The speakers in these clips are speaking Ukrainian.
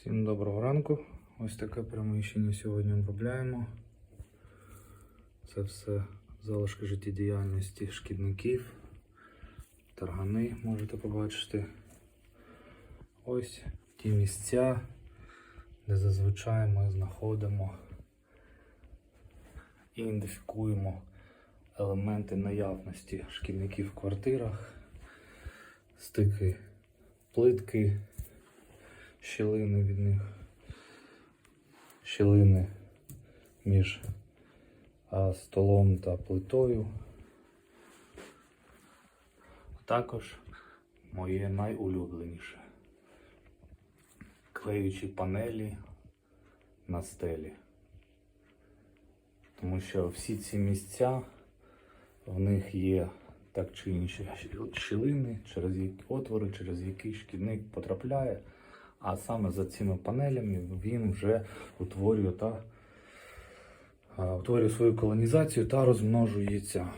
Всім доброго ранку. Ось таке приміщення сьогодні обробляємо. Це все залишки життєдіяльності шкідників, таргани можете побачити. Ось ті місця, де зазвичай ми знаходимо і ідентифікуємо елементи наявності шкідників в квартирах, стики плитки, щілини від них, щілини між столом та плитою. Також моє найулюбленіше клеючі панелі на стелі. Тому що всі ці місця в них є так чи інші щілини, через які отвори, через які шкідник потрапляє. А саме за цими панелями він вже утворює та утворює свою колонізацію та розмножується.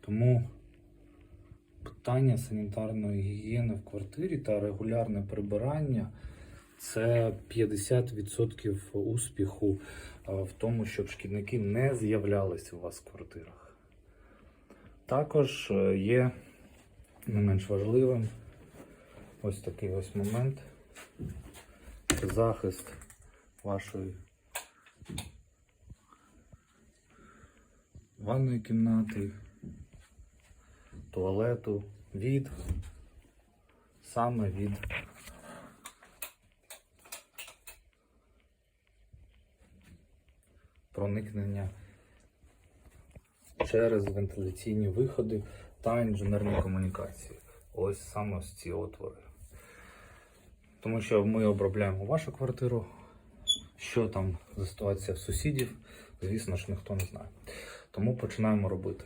Тому питання санітарної гігієни в квартирі та регулярне прибирання це 50% успіху в тому, щоб шкідники не з'являлися у вас в квартирах. Також е, є не менш важливим ось такий ось момент. Захист вашої ванної кімнати, туалету від саме від проникнення через вентиляційні виходи та інженерні комунікації. Ось саме ось ці отвори. Тому що ми обробляємо вашу квартиру. Що там за ситуація в сусідів, звісно ж, ніхто не знає. Тому починаємо робити.